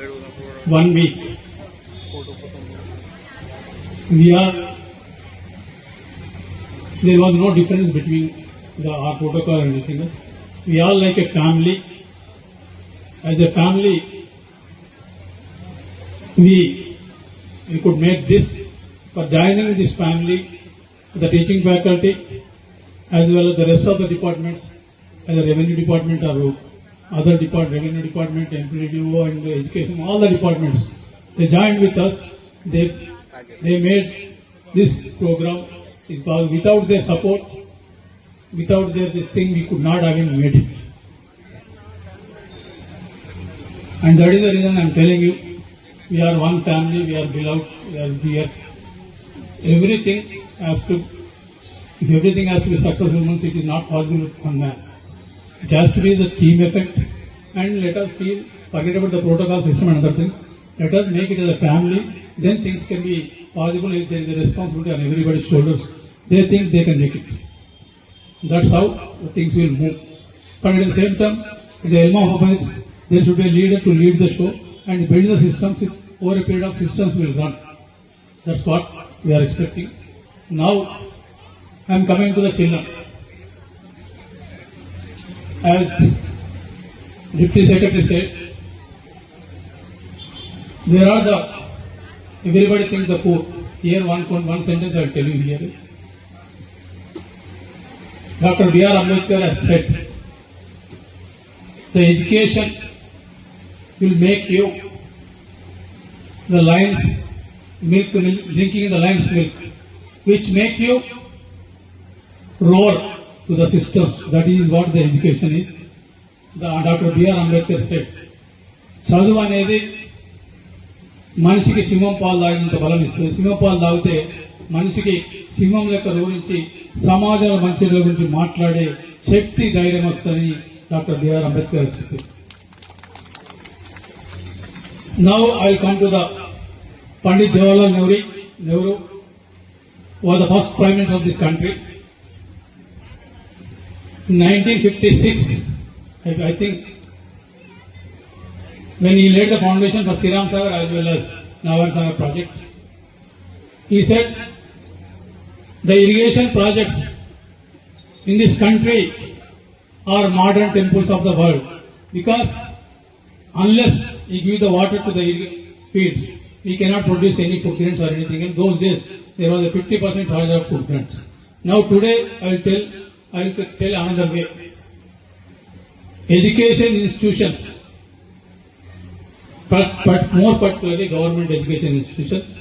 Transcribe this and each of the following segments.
one week. We are, there was no difference between the our protocol and anything else. We are like a family. As a family, we we could make this for joining this family, the teaching faculty, as well as the rest of the departments, as the revenue department or other department, revenue department, MPDO and education, all the departments, they joined with us. They they made this program. Is without their support, without their this thing, we could not have made it. And that is the reason I am telling you, we are one family, we are beloved, we are dear. Everything has to, if everything has to be successful, means it is not possible with one man. It has to be the team effect and let us feel, forget about the protocol system and other things. Let us make it as a family, then things can be possible if there is a responsibility on everybody's shoulders. They think they can make it. That's how things will move. But at the same time, in the elm of there should be a leader to lead the show and build the systems. Over a period of systems will run. That's what we are expecting. Now, I am coming to the children. As Deputy Secretary said, there are the, everybody thinks the poor. Here one, one sentence I will tell you here. Dr. B.R. Ambedkar has said, the education will make you the lion's milk, milk drinking the lion's milk, which make you roar to the system. That is what the education is. The Dr. B.R. Ambedkar said, చదువు అనేది మనిషికి సింహం పాలు తాగినంత బలం ఇస్తుంది సింహం పాలు తాగితే మనిషికి సింహం యొక్క నుంచి సమాజాల మంచి గురించి మాట్లాడే శక్తి ధైర్యం వస్తుందని డాక్టర్ బిఆర్ అంబేద్కర్ చెప్పారు now I come to the Pandit Jawaharlal Nehru Nehru was the first prime minister of this country In 1956, I, I think, when he laid the foundation for Siram Sagar as well as Navar Sagar project, he said the irrigation projects in this country are modern temples of the world because unless we give the water to the fields, we cannot produce any food grains or anything. In those days, there was a 50% shortage of food grains. Now today, I will tell, I will tell another way. Education institutions, but, but more particularly government education institutions,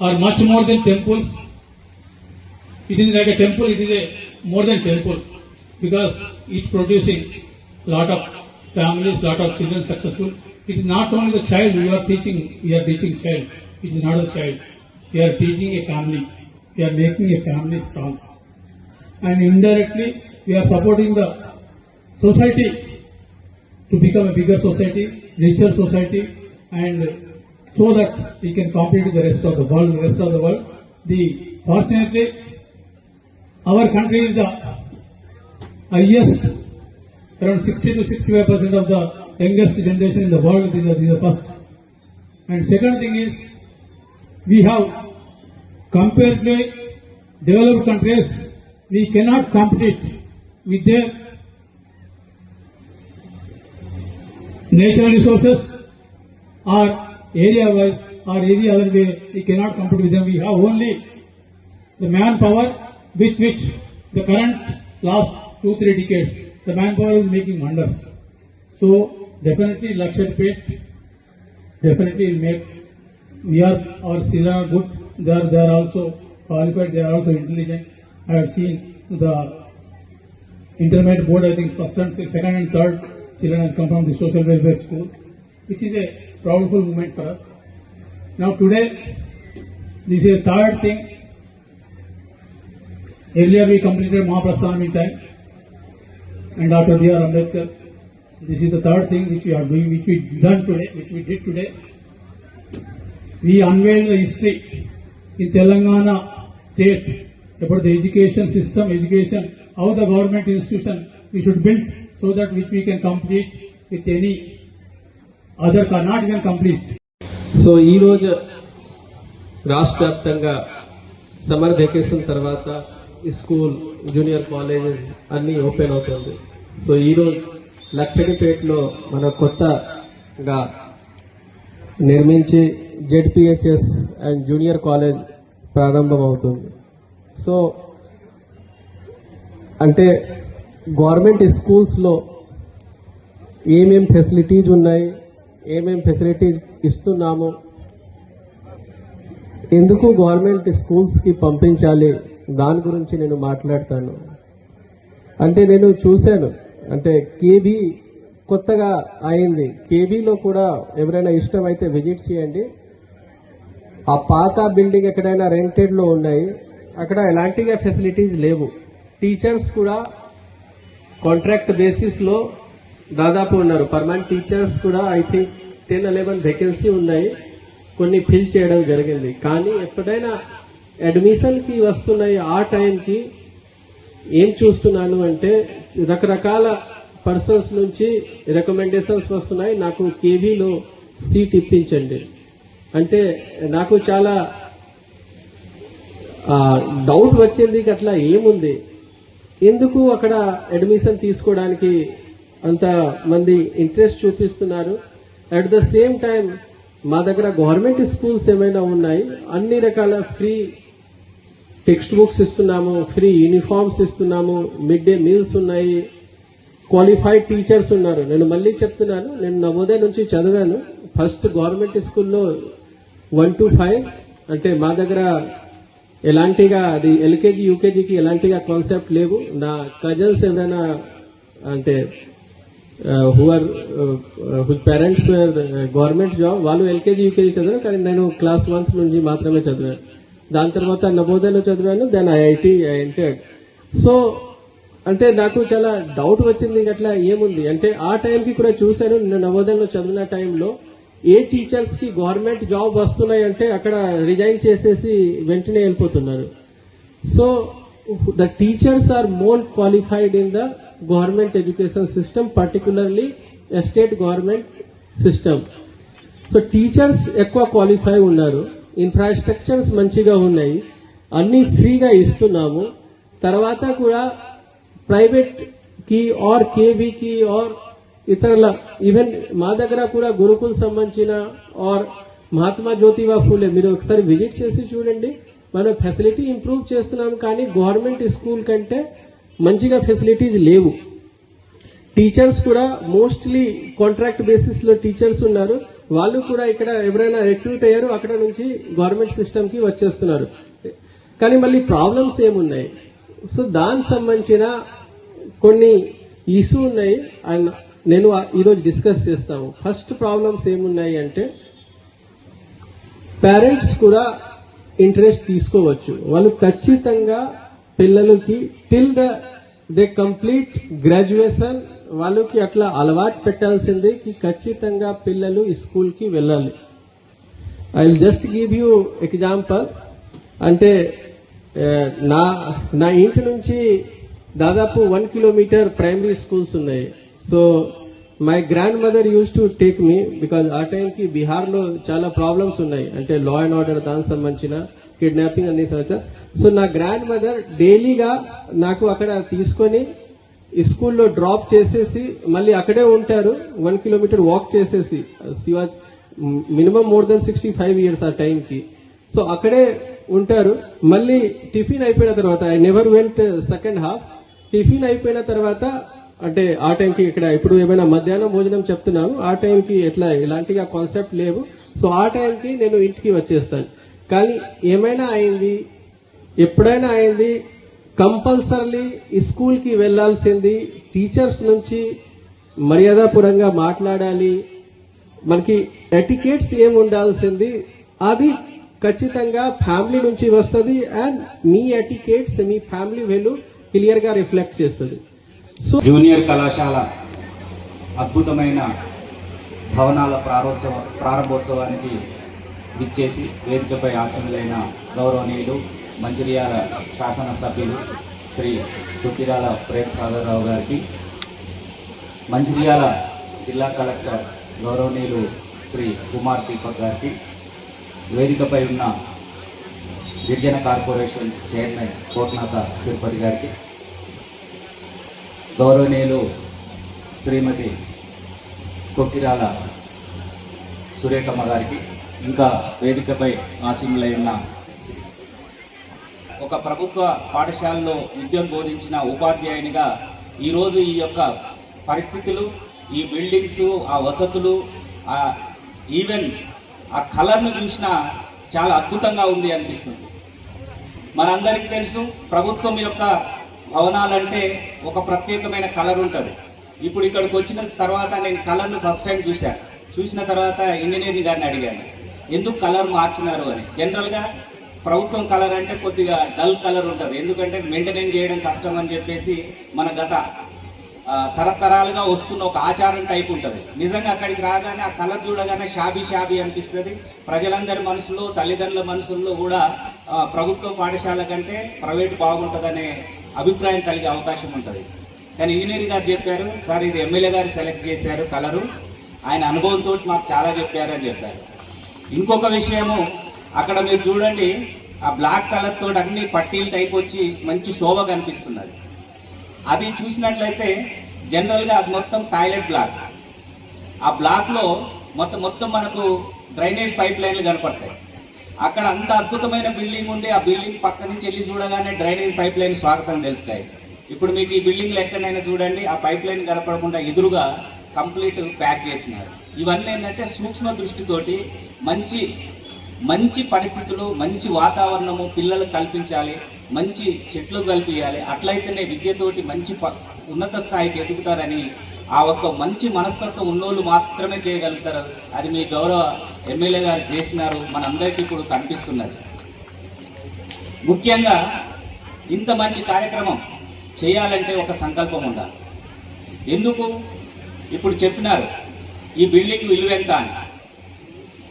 are much more than temples. It is like a temple, it is a more than temple because it producing a lot of families, lot of children successful. It is not only the child we are teaching, we are teaching child. It is not the child. We are teaching a family. We are making a family strong. And indirectly, we are supporting the society to become a bigger society, richer society, and so that we can compete with the rest of the world, rest of the world. The fortunately, our country is the highest, around 60 to 65 percent of the youngest generation in the world. These are, these are first. And second thing is, we have compared developed countries, we cannot compete with their natural resources or area wise or any other way, we cannot compete with them. We have only the manpower with which the current last two, three decades, the manpower is making wonders. So definitely Lakshadweep definitely will make, we are, our sila good, they are, they are also qualified, they are also intelligent. I have seen the intermediate board, I think first and second and third children has come from the social welfare school, which is a proudful moment for us. Now today, this is a third thing. Earlier we completed Mahaprasthanam time, and Dr. B.R. Ambedkar. This is the third thing which we are doing, which we done today, which we did today. We unveiled the history in Telangana state about the education system, education, how the government institution we should build so that which we can complete with any Other are not even complete. So ఈరోజు రాష్ట్ర వ్యాప్తంగా summer vacation తర్వాత school junior colleges అన్నీ open అవుతుంది so ఈరోజు లక్షడిపేటలో మన కొత్తగా నిర్మించి జెడ్పిహెచ్ఎస్ అండ్ జూనియర్ కాలేజ్ ప్రారంభమవుతుంది సో అంటే గవర్నమెంట్ స్కూల్స్లో ఏమేం ఫెసిలిటీస్ ఉన్నాయి ఏమేం ఫెసిలిటీస్ ఇస్తున్నాము ఎందుకు గవర్నమెంట్ స్కూల్స్కి పంపించాలి దాని గురించి నేను మాట్లాడతాను. అంటే నేను చూశాను అంటే కేబీ కొత్తగా అయింది. కేబీలో కూడా ఎవరైనా ఇష్టం అయితే విజిట్ చేయండి. ఆ పాత బిల్డింగ్ ఎక్కడైనా రెంటెడ్లో ఉన్నాయి. అక్కడ ఎలాంటిగా ఫెసిలిటీస్ లేవు. టీచర్స్ కూడా కాంట్రాక్ట్ బేసిస్లో దాదాపు ఉన్నారు. పర్మనెంట్ టీచర్స్ కూడా I think ten eleven vacancy ఉన్నాయి. కొన్ని ఫిల్ చేయడం జరిగింది. కానీ ఎప్పుడైనా అడ్మిషన్కి వస్తున్నాయి ఆ టైంకి ఏం చూస్తున్నాను అంటే రకరకాల పర్సన్స్ నుంచి రికమెండేషన్స్ వస్తున్నాయి. నాకు కేవీలో సీట్ ఇప్పించండి. అంటే నాకు చాలా డౌట్ వచ్చింది అట్లా ఏముంది? ఎందుకు అక్కడ అడ్మిషన్ తీసుకోవడానికి అంత మంది ఇంట్రెస్ట్ చూపిస్తున్నారు? అట్ ద సేమ్ టైం మా దగ్గర గవర్నమెంట్ స్కూల్స్ ఏమైనా ఉన్నాయి? అన్ని రకాల ఫ్రీ టెక్స్ట్ బుక్స్ ఇస్తున్నాము ఫ్రీ యూనిఫామ్స్ ఇస్తున్నాము మిడ్ డే మీల్స్ ఉన్నాయి క్వాలిఫైడ్ టీచర్స్ ఉన్నారు. నేను మళ్ళీ చెప్తున్నాను నేను నవోదయ నుంచి చదివాను. ఫస్ట్ గవర్నమెంట్ స్కూల్లో వన్ టు ఫైవ్ అంటే మా దగ్గర ఎలాంటిగా అది ఎల్కేజీ యూకేజీకి ఎలాంటిగా కాన్సెప్ట్ లేవు. నా కజన్స్ ఏదైనా అంటే who whose parents government job వాళ్ళు ఎల్కేజీ యూకేజీ చదివారు కానీ నేను క్లాస్ వన్స్ నుంచి మాత్రమే చదివాను. దాని తర్వాత నవోదయలో చదివాను దెన్ ఐఐటి ఎంటెడ్ సో అంటే నాకు చాలా డౌట్ వచ్చింది అట్లా ఏముంది? అంటే ఆ టైంకి కూడా చూశాను నేను నవోదయంలో చదివిన టైంలో ఏ టీచర్స్కి గవర్నమెంట్ జాబ్ వస్తున్నాయి అంటే అక్కడ రిజైన్ చేసేసి వెంటనే వెళ్ళిపోతున్నారు. So the teachers are more qualified in the government education system particularly state government system so teachers ఎక్కువ క్వాలిఫై ఉన్నారు. ఇన్ఫ్రాస్ట్రక్చర్స్ మంచిగా ఉన్నాయి. అన్ని ఫ్రీగా ఇస్తున్నాము. తర్వాత కూడా ప్రైవేట్కి ఆర్ కేవీకి ఆర్ ఇతరుల ఈవెన్ మా దగ్గర కూడా గురుకుల్ సంబంధించిన ఆర్ మహాత్మా జ్యోతిబా ఫూలే మీరు ఒకసారి విజిట్ చేసి చూడండి. మనం ఫెసిలిటీ ఇంప్రూవ్ చేస్తున్నాం కానీ గవర్నమెంట్ స్కూల్ కంటే మంచిగా ఫెసిలిటీస్ లేవు. టీచర్స్ కూడా మోస్ట్లీ కాంట్రాక్ట్ బేసిస్లో టీచర్స్ ఉన్నారు. వాళ్ళు కూడా ఇక్కడ ఎవరైనా రిక్రూట్ అయ్యారు అక్కడ నుంచి గవర్నమెంట్ సిస్టమ్కి వచ్చేస్తున్నారు. కానీ మళ్ళీ ప్రాబ్లమ్స్ ఏమున్నాయి? సో దానికి సంబంధించిన కొన్ని ఇష్యూ ఉన్నాయి. అండ్ నేను ఈరోజు డిస్కస్ చేస్తాము. ఫస్ట్ ప్రాబ్లమ్స్ ఏమున్నాయి అంటే పేరెంట్స్ కూడా ఇంట్రెస్ట్ తీసుకోవచ్చు. వాళ్ళు ఖచ్చితంగా పిల్లలకి till the they complete graduation వాళ్ళకి అట్లా అలవాటు పెట్టాల్సిందే కి ఖచ్చితంగా పిల్లలు ఈ స్కూల్కి వెళ్ళాలి. I will just give you example అంటే నా నా ఇంటి నుంచి దాదాపు వన్ కిలోమీటర్ ప్రైమరీ స్కూల్స్ ఉన్నాయి. So my grandmother used to take me because ఆ టైంకి బీహార్లో చాలా ప్రాబ్లమ్స్ ఉన్నాయి. అంటే లా అండ్ ఆర్డర్ దానికి సంబంధించిన కిడ్నాపింగ్ అన్ని సంబంధించిన. సో నా గ్రాండ్ మదర్ డైలీగా నాకు అక్కడ తీసుకొని స్కూల్లో డ్రాప్ చేసేసి మళ్ళీ అక్కడే ఉంటారు. వన్ కిలోమీటర్ వాక్ చేసేసి. Shiva minimum more than sixty five years ఆ టైంకి సో అక్కడే ఉంటారు. మళ్ళీ టిఫిన్ అయిపోయిన తర్వాత I never went second half tiffin అయిపోయిన తర్వాత అంటే ఆ టైంకి ఇక్కడ ఇప్పుడు ఏమైనా మధ్యాహ్నం భోజనం చెప్తున్నాను ఆ టైంకి ఎట్లా ఇలాంటిగా కాన్సెప్ట్ లేవు. సో ఆ టైంకి నేను ఇంటికి వచ్చేస్తాను. కానీ ఏమైనా అయింది? ఎప్పుడైనా అయింది? కంపల్సరీ స్కూల్కి వెళ్ళాల్సింది టీచర్స్ నుంచి మర్యాదపూర్వంగా మాట్లాడాలి. మనకి ఎటికేట్స్ ఏమి ఉండాల్సింది? అది ఖచ్చితంగా ఫ్యామిలీ నుంచి వస్తుంది. అండ్ మీ ఎటికేట్స్ మీ ఫ్యామిలీ వెళ్ళు క్లియర్గా రిఫ్లెక్ట్ చేస్తుంది. జూనియర్ కళాశాల అద్భుతమైన భవనాల ప్రారోత్సవ ప్రారంభోత్సవానికి విచ్చేసి వేదికపై ఆసనులైన గౌరవనీయులు మంచిర్యాల శాసనసభ్యులు శ్రీ చుట్టిరాల ప్రేమ్ సాగర్రావు గారికి మంచిర్యాల జిల్లా కలెక్టర్ గౌరవనీయులు శ్రీ కుమార్ దీపక్ గారికి వేదికపై ఉన్న గిరిజన కార్పొరేషన్ చైర్మన్ కోట్నాథ తిరుపతి గారికి గౌరవనీయులు శ్రీమతి కొక్కిరాల సురేఖమ్మ గారికి ఇంకా వేదికపై ఆసీనులై ఉన్న ఒక ప్రభుత్వ పాఠశాలలో విద్యను బోధించిన ఉపాధ్యాయునిగా ఈరోజు ఈ యొక్క పరిస్థితులు ఈ బిల్డింగ్స్ ఆ వసతులు ఆ ఈవెన్ ఆ కలర్ను చూసినా చాలా అద్భుతంగా ఉంది అనిపిస్తుంది. మనందరికీ తెలుసు ప్రభుత్వం యొక్క భవనాలంటే ఒక ప్రత్యేకమైన కలర్ ఉంటుంది. ఇప్పుడు ఇక్కడికి వచ్చిన తర్వాత నేను కలర్ను ఫస్ట్ టైం చూశాను చూసిన తర్వాత ఇంజనీరింగ్ గారిని అడిగాను. ఎందుకు కలర్ మార్చినారు? అని. జనరల్గా ప్రభుత్వం కలర్ అంటే కొద్దిగా డల్ కలర్ ఉంటుంది. ఎందుకంటే మెయింటైన్ చేయడం కష్టం అని చెప్పేసి మన గత తరతరాలుగా వస్తున్న ఒక ఆచారం టైప్ ఉంటుంది. నిజంగా అక్కడికి రాగానే ఆ కలర్ చూడగానే షాబీ షాబీ అనిపిస్తుంది. ప్రజలందరి మనసులో తల్లిదండ్రుల మనసుల్లో కూడా ప్రభుత్వ పాఠశాల కంటే ప్రైవేట్ బాగుంటుందనే అభిప్రాయం కలిగే అవకాశం ఉంటుంది. కానీ ఇంజనీర్ గారు చెప్పారు సార్ ఇది ఎమ్మెల్యే గారు సెలెక్ట్ చేశారు కలరు. ఆయన అనుభవంతో మాకు చాలా చెప్పారు అని చెప్పారు. ఇంకొక విషయము అక్కడ మీరు చూడండి ఆ బ్లాక్ కలర్ తోటి అన్ని పట్టీలు టైప్ వచ్చి మంచి శోభ కనిపిస్తున్నది. అది చూసినట్లయితే జనరల్గా అది మొత్తం టాయిలెట్ బ్లాక్. ఆ బ్లాక్లో మొత్తం మొత్తం మనకు డ్రైనేజ్ పైప్ లైన్లు కనపడతాయి. అక్కడ అంత అద్భుతమైన బిల్డింగ్ ఉండి ఆ బిల్డింగ్ పక్క నుంచి వెళ్ళి చూడగానే డ్రైనేజ్ పైప్ లైన్ స్వాగతం తెలుపుతాయి. ఇప్పుడు మీకు ఈ బిల్డింగ్లు ఎక్కడైనా చూడండి. ఆ పైప్ లైన్ కనపడకుండా ఎదురుగా కంప్లీట్ ప్యాక్ చేసినారు. ఇవన్నీ ఏంటంటే సూక్ష్మ దృష్టితోటి మంచి మంచి పరిస్థితులు మంచి వాతావరణము పిల్లలకు కల్పించాలి. మంచి చెట్లు కల్పించాలి. అట్లయితేనే విద్యతోటి మంచి ఉన్నత స్థాయికి ఎదుగుతారని ఆ ఒక్క మంచి మనస్తత్వం ఉన్నోళ్ళు మాత్రమే చేయగలుగుతారు. అది మీ గౌరవ ఎమ్మెల్యే గారు చేసినారు. మనందరికీ ఇప్పుడు కనిపిస్తున్నది. ముఖ్యంగా ఇంత మంచి కార్యక్రమం చేయాలంటే ఒక సంకల్పం ఉండాలి. ఎందుకు? ఇప్పుడు చెప్పినారు ఈ బిల్డింగ్ విలువ ఎంత అని.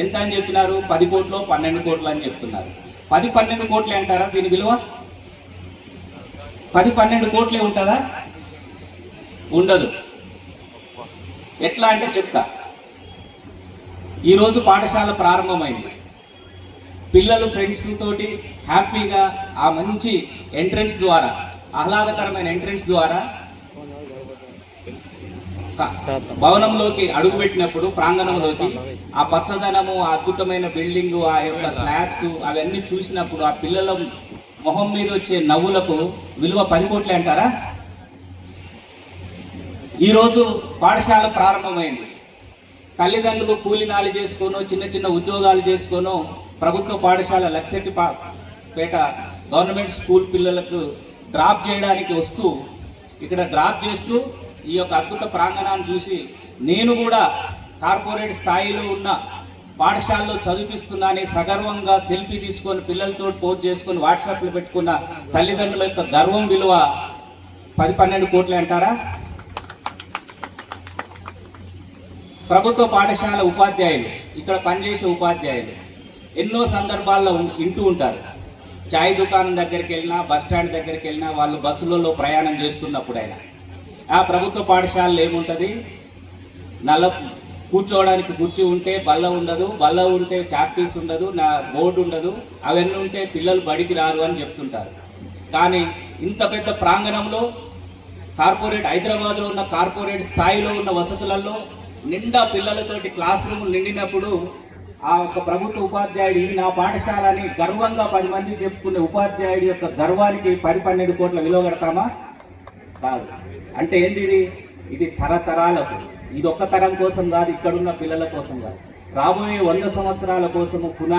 ఎంత అని చెప్పినారు? పది కోట్లు పన్నెండు కోట్లు అని చెప్తున్నారు. పది పన్నెండు కోట్లే అంటారా? దీని విలువ? పది పన్నెండు కోట్లే ఉంటుందా? ఉండదు. ఎట్లా అంటే చెప్తా. ఈరోజు పాఠశాల ప్రారంభమైంది. పిల్లలు ఫ్రెండ్స్ తోటి హ్యాపీగా ఆ మంచి ఎంట్రన్స్ ద్వారా ఆహ్లాదకరమైన ఎంట్రన్స్ ద్వారా భవనంలోకి అడుగుపెట్టినప్పుడు ప్రాంగణంలోకి ఆ పచ్చదనము ఆ అద్భుతమైన బిల్డింగ్ ఆ యొక్క స్లాబ్స్ అవన్నీ చూసినప్పుడు ఆ పిల్లల మొహం మీద వచ్చే నవ్వులకు విలువ పది కోట్లే అంటారా? ఈరోజు పాఠశాల ప్రారంభమైంది. తల్లిదండ్రులు కూలినాలు చేసుకోను చిన్న చిన్న ఉద్యోగాలు చేసుకోనో ప్రభుత్వ పాఠశాల Luxettipet government school పిల్లలకు డ్రాప్ చేయడానికి వస్తూ ఇక్కడ డ్రాప్ చేస్తూ ఈ యొక్క అద్భుత ప్రాంగణాన్ని చూసి నేను కూడా కార్పొరేట్ స్థాయిలో ఉన్న పాఠశాలలో చదివిస్తున్నానని సగర్వంగా సెల్ఫీ తీసుకొని పిల్లలతో పోస్ట్ చేసుకొని వాట్సాప్లో పెట్టుకున్న తల్లిదండ్రుల యొక్క గర్వం విలువ పది పన్నెండు కోట్లు అంటారా? ప్రభుత్వ పాఠశాల ఉపాధ్యాయులు ఇక్కడ పనిచేసే ఉపాధ్యాయులు ఎన్నో సందర్భాల్లో వింటూ ఉంటారు. చాయ్ దుకాణం దగ్గరికి వెళ్ళినా బస్ స్టాండ్ దగ్గరికి వెళ్ళినా వాళ్ళు బస్సులలో ప్రయాణం చేస్తున్నప్పుడు ఆయన ఆ ప్రభుత్వ పాఠశాలలో ఏముంటుంది? నల్ల కూర్చోవడానికి కుర్చీ ఉంటే బల్ల ఉండదు బల్ల ఉంటే చాపీస్ ఉండదు నా బోర్డు ఉండదు అవన్నీ ఉంటే పిల్లలు బడికి రారు అని చెప్తుంటారు. కానీ ఇంత పెద్ద ప్రాంగణంలో కార్పొరేట్ హైదరాబాద్లో ఉన్న కార్పొరేట్ స్థాయిలో ఉన్న వసతులలో నిండా పిల్లలతోటి క్లాస్ రూమ్ నిండినప్పుడు ఆ యొక్క ప్రభుత్వ ఉపాధ్యాయుడు ఇది నా పాఠశాల అని గర్వంగా పది మంది చెప్పుకునే ఉపాధ్యాయుడి యొక్క గర్వానికి పది పన్నెండు కోట్ల విలువ కడతామా? కాదు. అంటే ఏంది ఇది ఇది తరతరాలకు. ఇది ఒక్క తరం కోసం కాదు ఇక్కడున్న పిల్లల కోసం కాదు. రాబోయే వంద సంవత్సరాల కోసము పునాది